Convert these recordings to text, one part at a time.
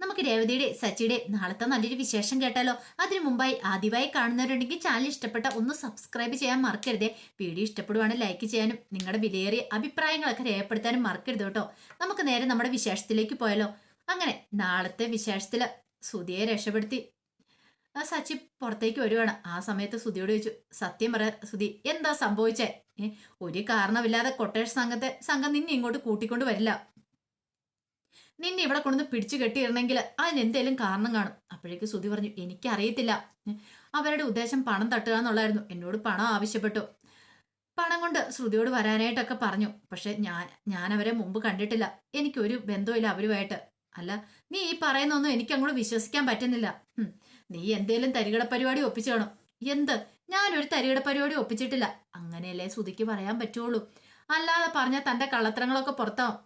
നമുക്ക് രേവതിയുടെ സച്ചിയുടെ നാളത്തെ നല്ലൊരു വിശേഷം കേട്ടാലോ? അതിനു മുമ്പായി ആദ്യമായി കാണുന്നവരുണ്ടെങ്കിൽ ചാനൽ ഇഷ്ടപ്പെട്ട ഒന്ന് സബ്സ്ക്രൈബ് ചെയ്യാൻ മറക്കരുതേ. വീഡിയോ ഇഷ്ടപ്പെടുവാണെങ്കിൽ ലൈക്ക് ചെയ്യാനും നിങ്ങളുടെ വിലയേറിയ അഭിപ്രായങ്ങളൊക്കെ രേഖപ്പെടുത്താനും മറക്കരുത് കേട്ടോ. നമുക്ക് നേരെ നമ്മുടെ വിശേഷത്തിലേക്ക് പോയാലോ? അങ്ങനെ നാളത്തെ വിശേഷത്തിൽ സുധിയെ രക്ഷപ്പെടുത്തി. സച്ചി പുറത്തേക്ക് വരുവാണ്. ആ സമയത്ത് സുധിയോട് ചോദിച്ചു സത്യം പറ സുധി എന്താ സംഭവിച്ചേ? ഒരു കാരണമില്ലാതെ കൊട്ടേഷ് സംഘത്തെ സംഘം നിന്നെ ഇങ്ങോട്ട് കൂട്ടിക്കൊണ്ട് വരില്ല. നിന്നെ ഇവിടെ കൊണ്ടുവന്ന് പിടിച്ചു അതിന് എന്തേലും കാരണം കാണും. അപ്പോഴേക്ക് സുധി പറഞ്ഞു എനിക്കറിയത്തില്ല. അവരുടെ ഉദ്ദേശം പണം തട്ടുക എന്നുള്ളായിരുന്നു എന്നോട് പണം ആവശ്യപ്പെട്ടു. പണം കൊണ്ട് ശ്രുതിയോട് വരാനായിട്ടൊക്കെ പറഞ്ഞു. പക്ഷെ ഞാൻ ഞാൻ അവരെ മുമ്പ് കണ്ടിട്ടില്ല. എനിക്കൊരു ബന്ധവുമില്ല അവരുമായിട്ട്. അല്ല നീ ഈ പറയുന്നൊന്നും എനിക്ക് അങ്ങോട്ട് വിശ്വസിക്കാൻ പറ്റുന്നില്ല. നീ എന്തേലും തരികട പരിപാടി ഒപ്പിച്ചു കാണും. എന്ത്? ഞാനൊരു തരികട പരിപാടി ഒപ്പിച്ചിട്ടില്ല. അങ്ങനെയല്ലേ ശ്രുതിക്ക് പറയാൻ പറ്റുള്ളൂ. അല്ലാതെ പറഞ്ഞാൽ തന്റെ കള്ളത്തരങ്ങളൊക്കെ പുറത്താവും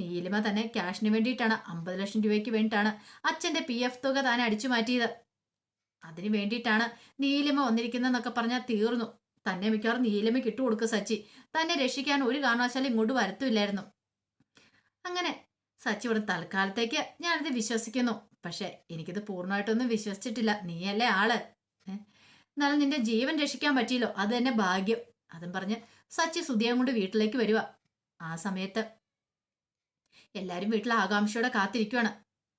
നീലിമ തന്നെ ക്യാഷിന് വേണ്ടിയിട്ടാണ് അമ്പത് ലക്ഷം രൂപയ്ക്ക് വേണ്ടിയിട്ടാണ് അച്ഛന്റെ പി എഫ് തുക താൻ അടിച്ചു മാറ്റിയത്. അതിന് വേണ്ടിയിട്ടാണ് നീലിമ വന്നിരിക്കുന്നതെന്നൊക്കെ പറഞ്ഞാൽ തീർന്നു. തന്നെ മിക്കവാറും നീലിമ കിട്ടു കൊടുക്കുക സച്ചി. തന്നെ രക്ഷിക്കാൻ ഒരു കാരണവശാലും ഇങ്ങോട്ട് വരത്തുമില്ലായിരുന്നു. അങ്ങനെ സച്ചി ഇവിടെ തൽക്കാലത്തേക്ക് ഞാനിത് വിശ്വസിക്കുന്നു. പക്ഷെ എനിക്കിത് പൂർണമായിട്ടൊന്നും വിശ്വസിച്ചിട്ടില്ല. നീയല്ലേ ആൾ? എന്നാലും നിന്റെ ജീവൻ രക്ഷിക്കാൻ പറ്റിയല്ലോ. അത് തന്നെ ഭാഗ്യം. അതും പറഞ്ഞ് സച്ചി സുധിയം കൊണ്ട് വീട്ടിലേക്ക് വരിക ആ സമയത്ത് എല്ലാരും വീട്ടിൽ ആകാംക്ഷയോടെ കാത്തിരിക്കുവാണ്.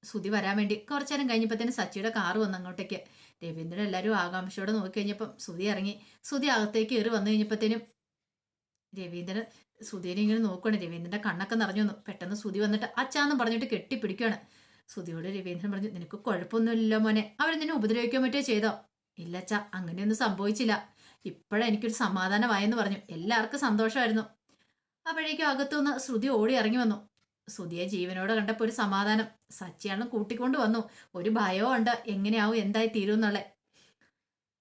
സുധി വരാൻ വേണ്ടി കുറച്ചു നേരം കഴിഞ്ഞപ്പോഴത്തേനും സച്ചിയുടെ കാറ് വന്നു അങ്ങോട്ടേക്ക്. രവീന്ദ്രൻ എല്ലാവരും ആകാംക്ഷയോടെ നോക്കി കഴിഞ്ഞപ്പം സുധി ഇറങ്ങി. സുധി അകത്തേക്ക് കയറി വന്നു കഴിഞ്ഞപ്പോഴത്തേനും രവീന്ദ്രൻ സുധീനെ ഇങ്ങനെ നോക്കുകയാണ് രവീന്ദ്രന്റെ കണ്ണൊക്കെ നിറഞ്ഞു വന്നു. പെട്ടെന്ന് സുധി വന്നിട്ട് അച്ചാന്നും പറഞ്ഞിട്ട് കെട്ടിപ്പിടിക്കുകയാണ് സുധിയോട് രവീന്ദ്രൻ പറഞ്ഞു നിനക്ക് കുഴപ്പമൊന്നുമില്ലല്ലോ മോനെ. അവർ നിന്നെ ഉപദ്രവിക്കാൻ പറ്റുമോ ചെയ്തോ? ഇല്ല അച്ഛാ അങ്ങനെയൊന്നും സംഭവിച്ചില്ല. ഇപ്പോഴാ എനിക്കൊരു സമാധാനമായെന്ന് പറഞ്ഞു. എല്ലാവർക്കും സന്തോഷമായിരുന്നു. അപ്പോഴേക്കും അകത്തുനിന്ന് ശ്രുതി ഓടി ഇറങ്ങി വന്നു. ശ്രുതിയെ ജീവനോടെ കണ്ടപ്പോൾ ഒരു സമാധാനം. സച്ചിയാണ് കൂട്ടിക്കൊണ്ട് വന്നു. ഒരു ഭയവും ഉണ്ട്. എങ്ങനെയാവും? എന്തായി തീരും എന്നുള്ളത്.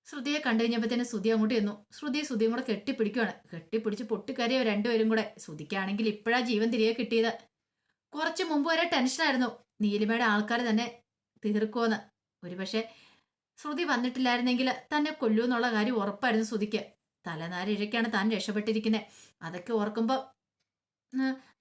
ശ്രുതിയെ കണ്ടു തന്നെ ശ്രുതി അങ്ങോട്ട് ചെന്നു. ശ്രുതി ശ്രുതിയും കൂടെ കെട്ടിപ്പിടിക്കുകയാണ് കെട്ടിപ്പിടിച്ച് പൊട്ടിക്കരയോ രണ്ടുപേരും കൂടെ. ശ്രുതിക്കാണെങ്കിൽ ഇപ്പോഴാ ജീവൻ തിരികെ കിട്ടിയത്. കുറച്ച് മുമ്പ് വരെ ടെൻഷനായിരുന്നു. നീലിമയുടെ ആൾക്കാർ തന്നെ തീർക്കുമെന്ന് ഒരുപക്ഷെ ശ്രുതി വന്നിട്ടില്ലായിരുന്നെങ്കിൽ തന്നെ കൊല്ലൂ എന്നുള്ള കാര്യം ഉറപ്പായിരുന്നു ശ്രുതിക്ക്. തലനാരിഴയ്ക്കാണ് താൻ രക്ഷപ്പെട്ടിരിക്കുന്നത് അതൊക്കെ ഓർക്കുമ്പോൾ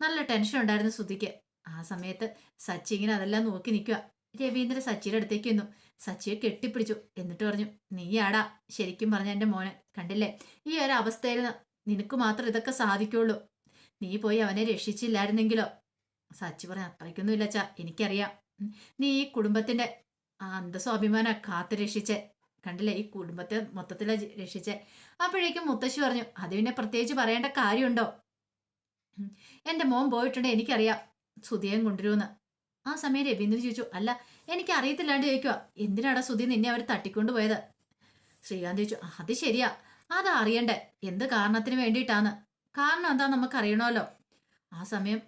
നല്ല ടെൻഷൻ ഉണ്ടായിരുന്നു ശ്രുതിക്ക്. ആ സമയത്ത് സച്ചി ഇങ്ങനെ അതെല്ലാം നോക്കി നിൽക്കുക രവീന്ദ്ര സച്ചിയുടെ അടുത്തേക്ക് വന്നു സച്ചിയെ കെട്ടിപ്പിടിച്ചു. എന്നിട്ട് പറഞ്ഞു നീയാടാ ശരിക്കും പറഞ്ഞ എന്റെ മോനെ കണ്ടില്ലേ? ഈ ഒരു അവസ്ഥയിൽ നിനക്ക് മാത്രം ഇതൊക്കെ സാധിക്കുള്ളൂ. നീ പോയി അവനെ രക്ഷിച്ചില്ലായിരുന്നെങ്കിലോ? സച്ചി പറഞ്ഞു അത്രയ്ക്കൊന്നും ഇല്ല ചാ എനിക്കറിയാം നീ ഈ കുടുംബത്തിന്റെ ആ അന്തസ്സും അഭിമാനം കാത്തു രക്ഷിച്ച് കണ്ടില്ലേ? ഈ കുടുംബത്തെ മൊത്തത്തിലെ രക്ഷിച്ച്. അപ്പോഴേക്കും മുത്തശ്ശി പറഞ്ഞു അത് പിന്നെ പ്രത്യേകിച്ച് പറയേണ്ട കാര്യമുണ്ടോ? എന്റെ മോൻ പോയിട്ടുണ്ട് എനിക്കറിയാം. സുധിയം കൊണ്ടുവരുമെന്ന്. ആ സമയം രവീന്ദ്രൻ ചോദിച്ചു അല്ല എനിക്ക് അറിയത്തില്ലാണ്ട് ചോദിക്കുക എന്തിനാടാ സുധി നിന്നെ അവർ തട്ടിക്കൊണ്ടു പോയത്? ശ്രീകാന്ത് ചോദിച്ചു അത് ശരിയാ. അത് അറിയണ്ടേ എന്ത് കാരണത്തിന് വേണ്ടിയിട്ടാന്ന്? കാരണം എന്താ നമുക്ക് അറിയണമല്ലോ ആ സമയം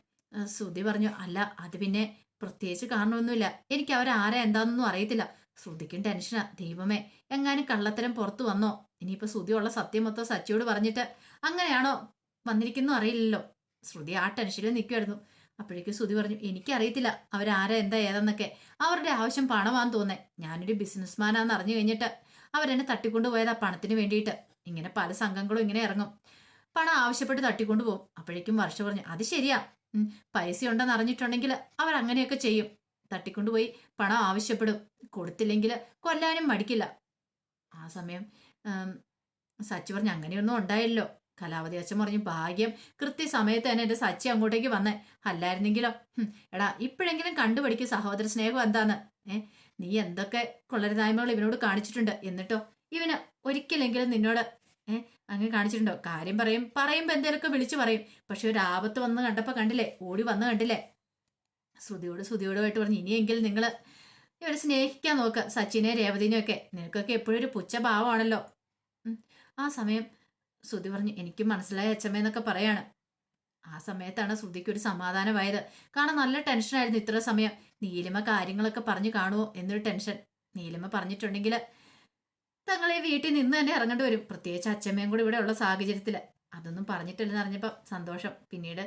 ശ്രുതി പറഞ്ഞു അല്ല അത് പിന്നെ പ്രത്യേകിച്ച് കാരണമൊന്നുമില്ല. എനിക്ക് അവരാരാ എന്താണെന്നൊന്നും അറിയത്തില്ല. ശ്രുതിക്കും ടെൻഷനാ. ദൈവമേ എങ്ങാനും കള്ളത്തരം പുറത്തു വന്നോ? ഇനിയിപ്പോ ശ്രുതിയുള്ള സത്യം മൊത്തം സച്ചിയോട് പറഞ്ഞിട്ട് അങ്ങനെയാണോ വന്നിരിക്കുന്നു അറിയില്ലല്ലോ. ശ്രുതി ആ ടെൻഷനിൽ നിൽക്കുമായിരുന്നു അപ്പോഴേക്കും ശ്രുതി പറഞ്ഞു എനിക്കറിയത്തില്ല അവരാരാ എന്താ ഏതെന്നൊക്കെ. അവരുടെ ആവശ്യം പണമാന്ന് തോന്നേ. ഞാനൊരു ബിസിനസ്മാനാന്ന് അറിഞ്ഞു കഴിഞ്ഞിട്ട് അവരെന്നെ തട്ടിക്കൊണ്ടു പോയതാ പണത്തിന് വേണ്ടിയിട്ട്. ഇങ്ങനെ പല സംഘങ്ങളും ഇങ്ങനെ ഇറങ്ങും. പണം ആവശ്യപ്പെട്ട് തട്ടിക്കൊണ്ടു പോകും അപ്പോഴേക്കും വർഷ പറഞ്ഞു അത് ശരിയാ. പൈസ ഉണ്ടെന്ന് അറിഞ്ഞിട്ടുണ്ടെങ്കിൽ അവർ അങ്ങനെയൊക്കെ ചെയ്യും. തട്ടിക്കൊണ്ടുപോയി പണം ആവശ്യപ്പെടും. കൊടുത്തില്ലെങ്കിൽ കൊല്ലാനും മടിക്കില്ല. ആ സമയം സച്ചി പറഞ്ഞു അങ്ങനെയൊന്നും ഉണ്ടായില്ലോ. കലാവതി അച്ഛൻ പറഞ്ഞു ഭാഗ്യം കൃത്യസമയത്ത് തന്നെ എന്റെ സച്ചി അങ്ങോട്ടേക്ക് വന്നേ അല്ലായിരുന്നെങ്കിലോ? എടാ ഇപ്പോഴെങ്കിലും കണ്ടുപിടിക്കും സഹോദര സ്നേഹം എന്താന്ന്? ഏ നീ എന്തൊക്കെ കൊള്ളരുതായ്മകൾ ഇവനോട് കാണിച്ചിട്ടുണ്ട്? എന്നിട്ടോ ഇവന് ഒരിക്കലെങ്കിലും നിന്നോട് ഏ അങ്ങനെ കാണിച്ചിട്ടുണ്ടോ? കാര്യം പറയും പറയുമ്പോ എന്തേലൊക്കെ വിളിച്ചു പറയും. പക്ഷെ ഒരു ആപത്ത് വന്ന് കണ്ടപ്പോ കണ്ടില്ലേ? ഓടി വന്ന് കണ്ടില്ലേ? ശ്രുതിയോട് ശ്രുതിയോടുമായിട്ട് പറഞ്ഞു ഇനിയെങ്കിൽ നിങ്ങൾ ഇവരെ സ്നേഹിക്കാൻ നോക്കുക സച്ചിനെ രേവതിനെ ഒക്കെ. നിനക്കൊക്കെ എപ്പോഴും ഒരു പുച്ഛ ഭാവമാണല്ലോ ആ സമയം ശ്രുതി പറഞ്ഞു എനിക്കും മനസ്സിലായ അച്ഛമ്മയെന്നൊക്കെ പറയാണ്. ആ സമയത്താണ് ശ്രുതിക്ക് ഒരു സമാധാനമായത്. കാരണം നല്ല ടെൻഷനായിരുന്നു ഇത്ര സമയം. നീലിമ കാര്യങ്ങളൊക്കെ പറഞ്ഞു കാണുമോ എന്നൊരു ടെൻഷൻ. നീലിമ പറഞ്ഞിട്ടുണ്ടെങ്കിൽ തങ്ങളെ വീട്ടിൽ നിന്ന് തന്നെ ഇറങ്ങേണ്ടി വരും. പ്രത്യേകിച്ച് അച്ഛമ്മയും കൂടി ഇവിടെ ഉള്ള സാഹചര്യത്തിൽ അതൊന്നും പറഞ്ഞിട്ടില്ലെന്ന് അറിഞ്ഞപ്പോൾ സന്തോഷം. പിന്നീട്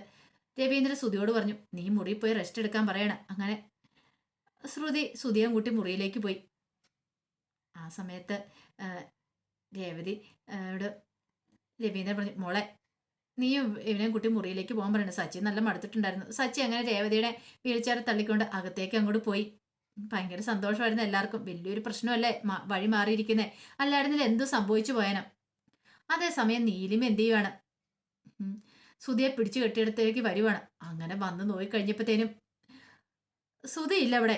രവീന്ദ്ര ശ്രുതിയോട് പറഞ്ഞു നീ മുറിയിൽ പോയി റെസ്റ്റ് എടുക്കാൻ പറയണം. അങ്ങനെ ശ്രുതി ശ്രുതിയും കൂട്ടി മുറിയിലേക്ക് പോയി. ആ സമയത്ത് രേവതി രവീന്ദ്രൻ പറഞ്ഞു മോളെ നീ ഇവനെയും കുട്ടി മുറിയിലേക്ക് പോകാൻ പറയുന്നത് സച്ചി നല്ല മടുത്തിട്ടുണ്ടായിരുന്നു. സച്ചി അങ്ങനെ രേവതിയുടെ വീൽചെയർ തള്ളിക്കൊണ്ട് അകത്തേക്ക് അങ്ങോട്ട് പോയി. ഭയങ്കര സന്തോഷമായിരുന്നു എല്ലാവർക്കും. വലിയൊരു പ്രശ്നമല്ലേ? വഴി മാറിയിരിക്കുന്നേ. അല്ലായിരുന്നില്ല എന്തു സംഭവിച്ചു പോയന. അതേസമയം നീലിമ എന്ത് ചെയ്യുവാണ്. സുധിയെ പിടിച്ചു കെട്ടിയെടുത്തേക്ക് വരുവാണ്. അങ്ങനെ വന്ന് നോയി കഴിഞ്ഞപ്പോഴത്തേനും സുധി ഇല്ല അവിടെ.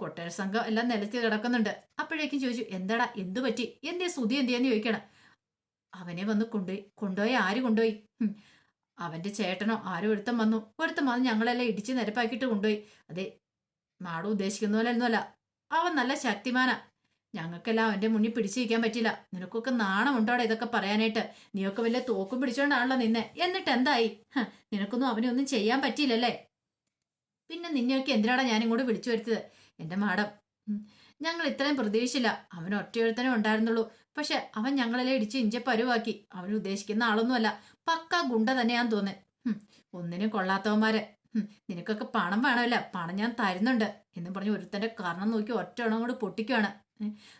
കൊട്ടേർ സംഘം എല്ലാം നിലത്തി കിടക്കുന്നുണ്ട്. അപ്പോഴേക്കും ചോദിച്ചു എന്താടാ എന്തു പറ്റി? എന്തേ സുധി എന്തിയെന്ന് ചോദിക്കണം അവനെ വന്ന് കൊണ്ടുപോയി കൊണ്ടുപോയി? ആര് കൊണ്ടുപോയി? അവന്റെ ചേട്ടനോ ആരോ ഒരുത്തം വന്നു. ഒരുത്തം വന്ന് ഞങ്ങളെല്ലാം ഇടിച്ച് നിരപ്പാക്കിയിട്ട് കൊണ്ടുപോയി. അതെ മാഡം ഉദ്ദേശിക്കുന്ന പോലെ ഒന്നുമല്ല. അവൻ നല്ല ശക്തിമാനാ. ഞങ്ങൾക്കെല്ലാം അവന്റെ മുന്നിൽ പിടിച്ചിരിക്കാൻ പറ്റില്ല. നിനക്കൊക്കെ നാണമുണ്ടോടെ ഇതൊക്കെ പറയാനായിട്ട്? നീയൊക്കെ വല്ല തോക്കും പിടിച്ചോണ്ടാണല്ലോ നിന്നെ. എന്നിട്ട് എന്തായി? നിനക്കൊന്നും അവനെ ഒന്നും ചെയ്യാൻ പറ്റിയില്ലല്ലേ? പിന്നെ നിന്നെയൊക്കെ എന്തിനാടാ ഞാൻ ഇങ്ങോട്ട് വിളിച്ചു വരുത്തത് എന്റെ മാഡം ഞങ്ങൾ ഇത്രയും പ്രതീക്ഷിച്ചില്ല. അവൻ ഒറ്റയൊരുത്തനെ ഉണ്ടായിരുന്നുള്ളൂ. പക്ഷെ അവൻ ഞങ്ങളെല്ലാം ഇടിച്ച് ഇഞ്ച പരുവാക്കി. അവൻ ഉദ്ദേശിക്കുന്ന ആളൊന്നുമല്ല. പക്ക ഗുണ്ട തന്നെയാന്ന് തോന്നേ ഒന്നിനും കൊള്ളാത്തവന്മാര്. നിനക്കൊക്കെ പണം വേണമല്ല പണം ഞാൻ തരുന്നുണ്ട് എന്നും പറഞ്ഞ് ഒരുത്തന്റെ കാരണം നോക്കി ഒറ്റ എണ്ണം കൂടി പൊട്ടിക്കുവാണ്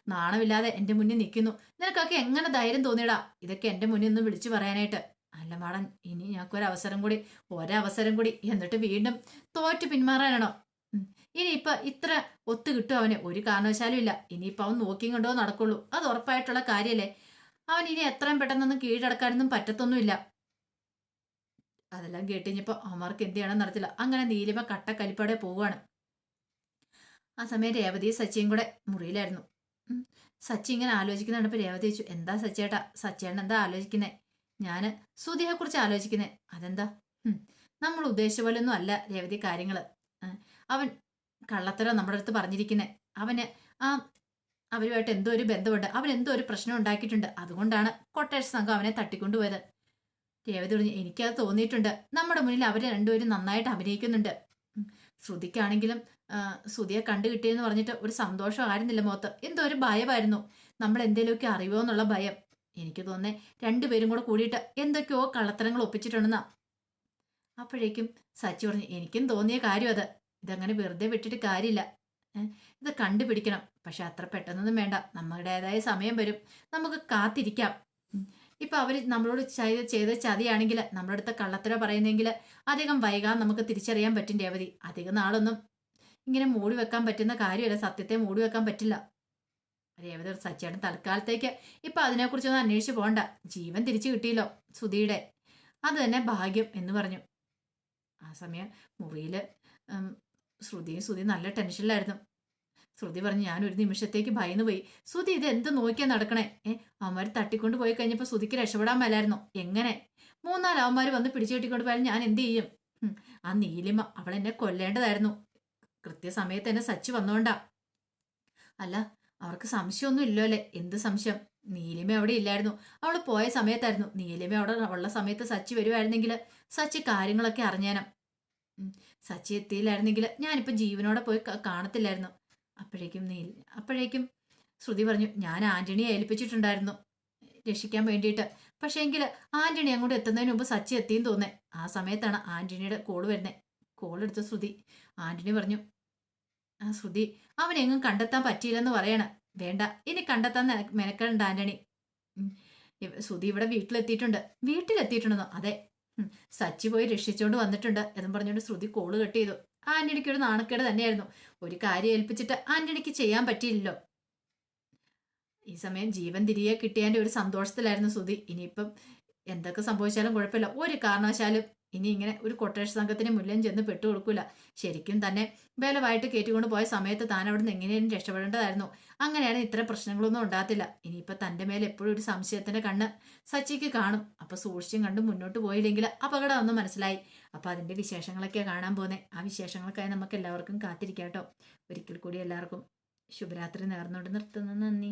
നാണമില്ലാതെ എന്റെ മുന്നിൽ നിൽക്കുന്നു. നിനക്കൊക്കെ എങ്ങനെ ധൈര്യം തോന്നിയടാ? ഇതൊക്കെ എന്റെ മുന്നിൽ ഒന്ന് വിളിച്ചു പറയാനായിട്ട്. അല്ല മാടൻ ഇനി ഞങ്ങൾക്കൊരു അവസരം കൂടി ഒരവസരം കൂടി എന്നിട്ട് വീണ്ടും തോറ്റ് പിന്മാറാനാണോ? ഇനി ഇനിയിപ്പൊ ഇത്ര ഒത്തു കിട്ടും അവന് ഒരു കാരണവശാലും ഇല്ല. ഇനിയിപ്പൊ അവൻ നോക്കിയും കണ്ടോ നടക്കുള്ളൂ. അത് ഉറപ്പായിട്ടുള്ള കാര്യല്ലേ? അവൻ ഇനി എത്രയും പെട്ടെന്നൊന്നും കീഴടക്കാനൊന്നും പറ്റത്തൊന്നുമില്ല. അതെല്ലാം കേട്ടിഞ്ഞപ്പോൾ അവന്മാർക്ക് എന്ത് ചെയ്യണം നടത്തില്ല അങ്ങനെ നീലിമ കട്ടക്കലിപ്പാടെ പോവുകയാണ്. ആ സമയം രേവതി സച്ചിയും കൂടെ മുറിയിലായിരുന്നു. സച്ചി ഇങ്ങനെ ആലോചിക്കുന്ന കണ്ടപ്പോൾ രേവതി ചോദിച്ചു എന്താ സച്ചേട്ടാ? സച്ചേട്ടൻ എന്താ ആലോചിക്കുന്നേ? ഞാൻ സുധിയെ കുറിച്ച് ആലോചിക്കുന്നേ. അതെന്താ? നമ്മൾ ഉദ്ദേശിച്ച പോലെ ഒന്നും അല്ല രേവതി കാര്യങ്ങൾ. അവൻ കള്ളത്തരോ നമ്മുടെ അടുത്ത് പറഞ്ഞിരിക്കുന്നേ. അവന് ആ അവരുമായിട്ട് എന്തോ ഒരു ബന്ധമുണ്ട്. അവൻ എന്തോ ഒരു പ്രശ്നം ഉണ്ടാക്കിയിട്ടുണ്ട്. അതുകൊണ്ടാണ് കൊട്ടേഷ സംഘം അവനെ തട്ടിക്കൊണ്ടുപോയത്. രേവതി പറഞ്ഞു എനിക്കത് തോന്നിയിട്ടുണ്ട്. നമ്മുടെ മുന്നിൽ അവർ രണ്ടുപേരും നന്നായിട്ട് അഭിനയിക്കുന്നുണ്ട്. ശ്രുതിക്കാണെങ്കിലും ശ്രുതിയെ കണ്ടു കിട്ടിയെന്ന് പറഞ്ഞിട്ട് ഒരു സന്തോഷം ആയിരുന്നില്ല മുഖത്ത്. എന്തോ ഒരു ഭയമായിരുന്നു. നമ്മൾ എന്തെങ്കിലുമൊക്കെ അറിയുമോ എന്നുള്ള ഭയം. എനിക്ക് തോന്നേ രണ്ടുപേരും കൂടെ കൂടിയിട്ട് എന്തൊക്കെയോ കള്ളത്തരങ്ങൾ ഒപ്പിച്ചിട്ടുണ്ടെന്നാ. അപ്പോഴേക്കും സച്ചി പറഞ്ഞു എനിക്കും തോന്നിയ കാര്യം അത്. ഇതങ്ങനെ വെറുതെ വിട്ടിട്ട് കാര്യമില്ല. ഇത് കണ്ടുപിടിക്കണം. പക്ഷെ അത്ര പെട്ടെന്നൊന്നും വേണ്ട. നമ്മുടേതായ സമയം വരും. നമുക്ക് കാത്തിരിക്കാം. ഇപ്പൊ അവർ നമ്മളോട് ചെയ്ത് ചെയ്ത ചതിയാണെങ്കിൽ നമ്മളടുത്ത കള്ളത്തര പറയുന്നെങ്കിൽ അധികം വൈകാൻ നമുക്ക് തിരിച്ചറിയാൻ പറ്റും രേവതി. അധികം നാളൊന്നും ഇങ്ങനെ മൂടി വെക്കാൻ പറ്റുന്ന കാര്യമല്ല. സത്യത്തെ മൂടി വെക്കാൻ പറ്റില്ല. രേവതി സച്ചേട്ടൻ തൽക്കാലത്തേക്ക് ഇപ്പൊ അതിനെക്കുറിച്ചൊന്നും അന്വേഷിച്ച് പോകണ്ട ജീവൻ തിരിച്ചു കിട്ടിയല്ലോ സുധിയുടെ അത് തന്നെ ഭാഗ്യം എന്ന് പറഞ്ഞു. ആ സമയം മുറിയിൽ ഉം, ശ്രുതിയും സുധിയും നല്ല ടെൻഷനിലായിരുന്നു ശ്രുതി പറഞ്ഞ് ഞാൻ ഒരു നിമിഷത്തേക്ക് ഭയന്നു പോയി. ശ്രുതി ഇത് എന്ത് നോക്കിയാ നടക്കണേ? ഏ അവന്മാർ തട്ടിക്കൊണ്ട് പോയി കഴിഞ്ഞപ്പോൾ ശ്രുതിക്ക് രക്ഷപ്പെടാൻ മേലായിരുന്നോ. എങ്ങനെ? മൂന്നാൽ അവന്മാർ വന്ന് പിടിച്ചു കെട്ടിക്കൊണ്ട് പോയാലും ഞാൻ എന്ത് ചെയ്യും? ആ നീലിമ അവൾ എന്നെ കൊല്ലേണ്ടതായിരുന്നു. കൃത്യസമയത്ത് എന്നെ സച്ചി വന്നോണ്ടാ. അല്ല അവർക്ക് സംശയമൊന്നും ഇല്ലോ അല്ലേ എന്ത് സംശയം? നീലിമ അവിടെ ഇല്ലായിരുന്നു. അവൾ പോയ സമയത്തായിരുന്നു. നീലിമ അവിടെ ഉള്ള സമയത്ത് സച്ചി വരുമായിരുന്നെങ്കിൽ സച്ചി കാര്യങ്ങളൊക്കെ അറിഞ്ഞേനാം. സച്ചി എത്തിയില്ലായിരുന്നെങ്കിൽ ഞാനിപ്പോൾ ജീവനോടെ പോയി കാണത്തില്ലായിരുന്നു. അപ്പോഴേക്കും നീ അപ്പോഴേക്കും ശ്രുതി പറഞ്ഞു ഞാൻ ആന്റണിയെ ഏൽപ്പിച്ചിട്ടുണ്ടായിരുന്നു രക്ഷിക്കാൻ വേണ്ടിയിട്ട്. പക്ഷേ എങ്കിൽ ആന്റണി അങ്ങോട്ട് എത്തുന്നതിന് മുമ്പ് സച്ചി എത്തിയെന്ന് തോന്നേ. ആ സമയത്താണ് ആന്റണിയുടെ കോൾ വരുന്നത് കോൾ എടുത്ത ശ്രുതി ആന്റണി പറഞ്ഞു ആ ശ്രുതി അവനെങ്ങും കണ്ടെത്താൻ പറ്റിയില്ലെന്ന് പറയണ. വേണ്ട ഇനി കണ്ടെത്താൻ മെനക്കണ്ട ആന്റണി. ശ്രുതി ഇവിടെ വീട്ടിലെത്തിയിട്ടുണ്ട്. വീട്ടിലെത്തിയിട്ടുണ്ടെന്നോ? അതെ. സച്ചി പോയി രക്ഷിച്ചുകൊണ്ട് വന്നിട്ടുണ്ട് എന്നും പറഞ്ഞുകൊണ്ട് ശ്രുതി കോൾ കട്ട് ചെയ്തു. ആന്റണിക്ക് ഒരു നാണക്കേട് തന്നെയായിരുന്നു. ഒരു കാര്യം ഏൽപ്പിച്ചിട്ട് ആന്റണിക്ക് ചെയ്യാൻ പറ്റിയില്ലല്ലോ. ഈ സമയം ജീവൻ തിരികെ കിട്ടിയതിന്റെ ഒരു സന്തോഷത്തിലായിരുന്നു ശ്രുതി ഇനിയിപ്പം എന്തൊക്കെ സംഭവിച്ചാലും കുഴപ്പമില്ല. ഒരു കാരണവശാലും ഇനി ഇങ്ങനെ ഒരു കൊട്ടേഷ സംഘത്തിന് മുന്നിലും ചെന്ന് പെട്ടുകൊടുക്കൂല ശരിക്കും തന്നെ ബലമായിട്ട് കയറ്റിക്കൊണ്ട് പോയ സമയത്ത് താൻ അവിടെ നിന്ന് എങ്ങനെയും രക്ഷപ്പെടേണ്ടതായിരുന്നു. അങ്ങനെയാണ് ഇത്തരം പ്രശ്നങ്ങളൊന്നും ഉണ്ടാകത്തില്ല. ഇനിയിപ്പോൾ തന്റെ മേലെ എപ്പോഴും ഒരു സംശയത്തിന്റെ കണ്ണ് സച്ചിക്ക് കാണും. അപ്പൊ സൂക്ഷിച്ചും കണ്ടും മുന്നോട്ട് പോയില്ലെങ്കിൽ അപകടം ഒന്നും മനസ്സിലായി. അപ്പൊ അതിന്റെ വിശേഷങ്ങളൊക്കെ കാണാൻ പോകുന്നത് ആ വിശേഷങ്ങൾക്കായി നമുക്ക് എല്ലാവർക്കും കാത്തിരിക്കാം കേട്ടോ. ഒരിക്കൽ കൂടി എല്ലാവർക്കും ശുഭരാത്രി നേർന്നുകൊണ്ട് നിർത്തുന്നു. നന്ദി.